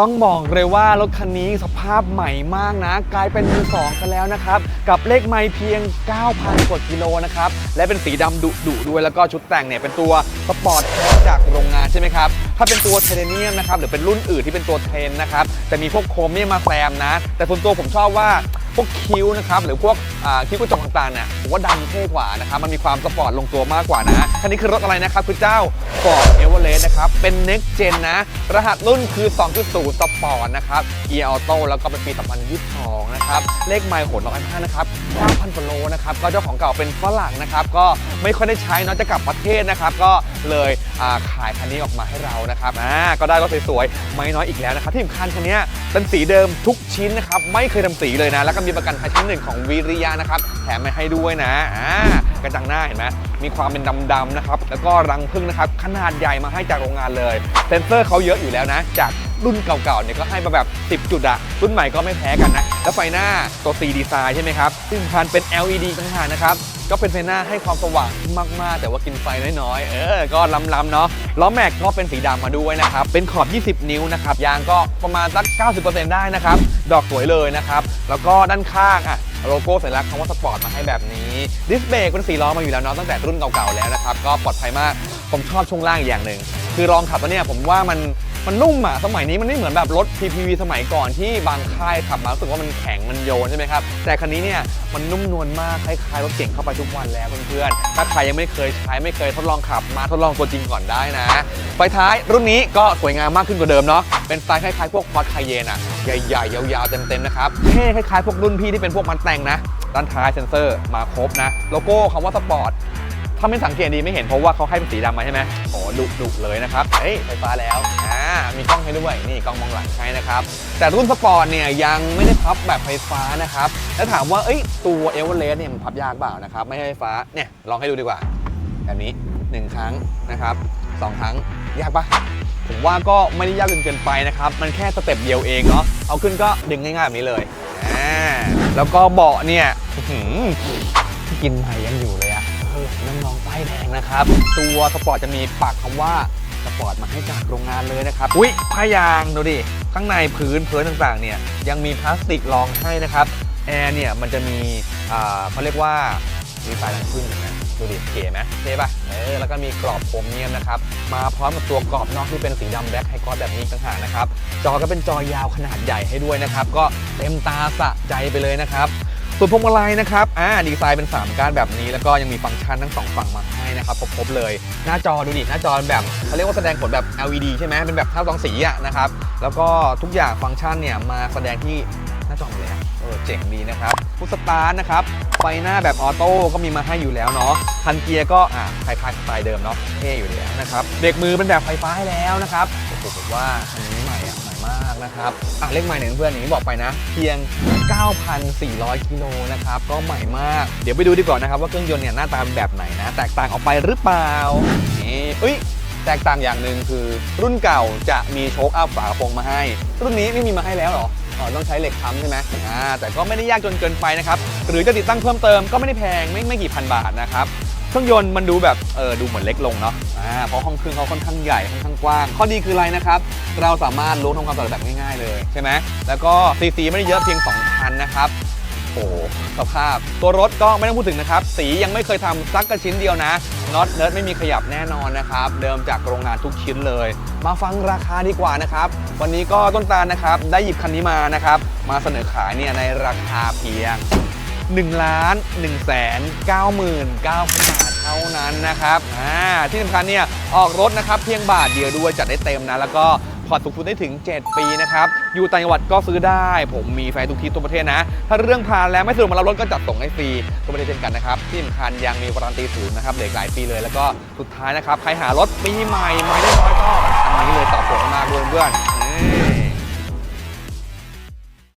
ต้องบอกเลยว่ารถคันนี้สภาพใหม่มากนะ กลายเป็นมือสองกันแล้วนะครับ กับเลขไม่เพียง 9,000 กว่ากิโลนะครับ และเป็นสีดำดุดุด้วยแล้วก็ชุดแต่งเนี่ยเป็นตัวสปอร์ตแท้จากโรงงานใช่ไหมครับ ถ้าเป็นตัวเทเทเนียมนะครับหรือเป็นรุ่นอื่นที่เป็นตัวเทนนะครับจะมีพวกโครเมียมมาแซมนะ แต่ส่วนตัวผมชอบว่า พวกคิ้วนะครับหรือพวกอ่าคิ้วกระจกต่างๆเนี่ยผมว่าดำเท่กว่านะครับมันมีความสปอร์ตลงตัวมากกว่านะคันนี้คือรถอะไรนะครับคือเจ้า Ford Everest นะครับเป็น Next Gen นะ รหัสรุ่นคือ 2.0 Sport นะครับ e Auto แล้วก็เป็นปี 2022 นะครับ เลขไมล์โหดร้อยห้านะครับ9,000กว่าโลนะครับก็เจ้าของเก่าเป็นฝรั่งนะครับ ก็ไม่ค่อยได้ใช้เนอะจะกลับประเทศนะครับ ก็เลยขายคันนี้ออกมาให้เรานะครับอ่าก็ได้รถสวยๆไม่น้อยอีกแล้วนะครับที่สำคัญคันนี้เป็นสีเดิมทุกชิ้นนะครับไม่เคยทำสีเลยนะแล้วก็มีประกันภัยชั้นหนึ่งของวิริยะนะครับ แถมมาให้ด้วยนะอ่ากระจังหน้าเห็นไหมมีความเป็นดำๆนะครับ แล้วก็รังพึ่งนะครับ ขนาดใหญ่มาให้จากโรงงานเลย เซนเซอร์เขาเยอะอยู่แล้วนะ จากรุ่นเก่าๆเนี่ยก็ให้มาแบบ 10 จุดอะรุ่นใหม่ก็ไม่แพ้กันนะ แล้วไฟหน้าตัว C ดีไซน์ใช่ไหมครับซึ่งพันเป็น LED ต่างหากนะครับ ก็เป็นไฟหน้าให้ความสว่างมากๆ แต่ว่ากินไฟน้อยๆ เออ ก็ล้ำๆเนาะ ล้อแม็กก็เป็นสีดำมาด้วยนะครับ เป็นขอบ 20 นิ้วนะครับ ยางก็ประมาณสัก 90%ได้นะครับ ดอกสวยเลยนะครับ แล้วก็ด้านข้างอะโลโก้สัญลักษณ์คำว่าสปอร์ตมาให้แบบนี้ ดิสเบรกเป็นสีล้อมาอยู่แล้วเนาะตั้งแต่รุ่นเก่าๆแล้วนะครับ ก็ปลอดภัยมาก ผมชอบช่วงล่างอีกอย่างหนึ่ง คือลองขับแล้วเนี่ยผมว่ามัน มันนุ่มอะสมัยนี้มันไม่เหมือนแบบรถ PPV สมัยก่อนที่บางค่ายขับมารู้สึกว่ามันแข็งมันโยนใช่ไหมครับ แต่คันนี้เนี่ยมันนุ่มนวลมากคล้ายๆรถเก่งเข้าไปทุกวันแล้วเพื่อนๆ ถ้าใครยังไม่เคยใช้ไม่เคยทดลองขับมาทดลองตัวจริงก่อนได้นะ ไฟท้ายรุ่นนี้ก็สวยงามมากขึ้นกว่าเดิมเนาะ เป็นสไตล์คล้ายๆพวกพอร์ตไคเยนอะใหญ่ๆ ยาวๆ เต็มๆ นะครับเท่คล้ายๆพวกรุ่นพี่ที่เป็นพวกมันแต่งนะ ด้านท้ายเซ็นเซอร์มาครบนะ โลโก้คำว่าสปอร์ต ถ้าไม่สังเกตดีไม่เห็นเพราะว่าเขาให้เป็นสีดำมาใช่ไหมโอ้ดุดุเลยนะครับ เฮ้ยไฟฟ้าแล้ว อ่า มีกล้องให้ด้วย นี่กล้องมองหลังให้นะครับ แต่รุ่นสปอร์ตเนี่ยยังไม่ได้พับแบบไฟฟ้านะครับ แล้วถามว่า เอ้ย ตัวเอเวอเรสต์เนี่ยมันพับยากเปล่านะครับ ไม่ใช่ไฟฟ้า เนี่ย ลองให้ดูดีกว่า แบบนี้ 1 ครั้งนะครับสองครั้ง ยากปะผมว่าก็ไม่ได้ยากจนเกินไปนะครับ มันแค่สเต็ปเดียวเองเนาะ เอาขึ้นก็ดึงง่ายๆแบบนี้เลย อ่า แล้วก็เบาะเนี่ยกินใหม่ยังอยู่เลย อะเองป้ายแดงนะครับ ตัวสปอร์ตจะมีปักคำว่าสปอร์ตมาให้จากโรงงานเลยนะครับ อุ้ยผ้ายางดูดิ ข้างในพื้นพื้นต่างๆ เนี่ยยังมีพลาสติกรองให้นะครับแอร์เนี่ยมันจะมีอ่าเขาเรียกว่าดีไซน์รังพึ่งนไหมดูดิเก๋ไหมเท่ปะเออแล้วก็มีกรอบโครเมียมนะครับ มาพร้อมกับตัวกรอบนอกที่เป็นสีดำแบล็คไฮกอสแบบนี้ต่างหากนะครับ จอก็เป็นจอยาวขนาดใหญ่ให้ด้วยนะครับ ก็เต็มตาสะใจไปเลยนะครับ ส่วนพวงมาลัยนะครับอ่าดีไซน์เป็น 3ก้านแบบนี้แล้วก็ยังมีฟังก์ชันทั้งสองฝั่งมาให้นะครับครบๆเลย หน้าจอดูดิหน้าจอเป็นแบบเขาเรียกว่าแสดงผลแบบ LED ใช่ไหมเป็นแบบเท่าสองสีอะนะครับแล้วก็ทุกอย่างฟังก์ชันเนี่ยมาแสดงที่หน้าจอเลยเออเจ๋งดีนะครับพุทสตาร์ทนะครับไฟหน้าแบบออโต้ก็มีมาให้อยู่แล้วเนาะคันเกียร์ก็อ่าคล้ายๆสไตล์เดิมเนาะเท่อยู่แล้วนะครับเบรกมือเป็นแบบไฟฟ้าให้แล้วนะครับโอ้โหผมว่าคันนี้ มากนะครับอะเลขใหม่เนี่ยเพื่อนๆอย่างที่บอกไปนะ เพียง 9,400 กิโลนะครับก็ใหม่มาก เดี๋ยวไปดูดีกว่านะครับว่าเครื่องยนต์เนี่ยหน้าตาเป็นแบบไหนนะ แตกต่างออกไปหรือเปล่านี่เอ้ยแตกต่างอย่างหนึ่งคือ รุ่นเก่าจะมีโชคอัพฝากระโปรงมาให้ รุ่นนี้ไม่มีมาให้แล้วเหรออ๋อต้องใช้เหล็กค้ำใช่ไหมอ่าแต่ก็ไม่ได้ยากจนเกินไปนะครับหรือจะติดตั้งเพิ่มเติมก็ไม่ได้แพงไม่ไม่กี่พันบาทนะครับ รื่องยนต์มันดูแบบเออดูเหมือนเล็กลงเนาะอ่าเพราะห้องเครื่องเขาค่อนข้างใหญ่ค่อนข้างกว้าง ข้อดีคืออะไรนะครับ เราสามารถรู้ทำความสะอาดแบบง่ายๆเลยใช่ไหมแล้วก็ซีซีไม่ได้เยอะเพียง2,000นะครับโอ้สภาพ ตัวรถก็ไม่ต้องพูดถึงนะครับ สียังไม่เคยทำซักกระชิ้นเดียวนะน็อตเนิร์ดไม่มีขยับแน่นอนนะครับ เดิมจากโรงงานทุกชิ้นเลย มาฟังราคาดีกว่านะครับ วันนี้ก็ต้นตาลนะครับ ได้หยิบคันนี้มานะครับ มาเสนอขายเนี่ยในราคาเพียง 1ล้าน1แสน99,000บาทเท่านั้นนะครับอ่าที่สำคัญเนี่ยออกรถนะครับเพียงบาทเดียวด้วยจัดได้เต็มนะ แล้วก็ผ่อนสูงสุดได้ถึง 7 ปีนะครับ อยู่ต่างจังหวัดก็ซื้อได้ ผมมีแฟนทุกที่ทั่วประเทศนะ ถ้าเรื่องผ่านแล้วไม่สะดวกมารับรถก็จัดส่งให้ฟรีทั่วประเทศเช่นกันนะครับ ที่สำคัญยังมีวารันตีศูนย์นะครับเหลืออกหลายปีเลย แล้วก็สุดท้ายนะครับ ใครหารถปีใหม่ไม่ได้น้อยก็อันนี้เลยตอบโจทย์มากด้วยเพื่อนๆอืม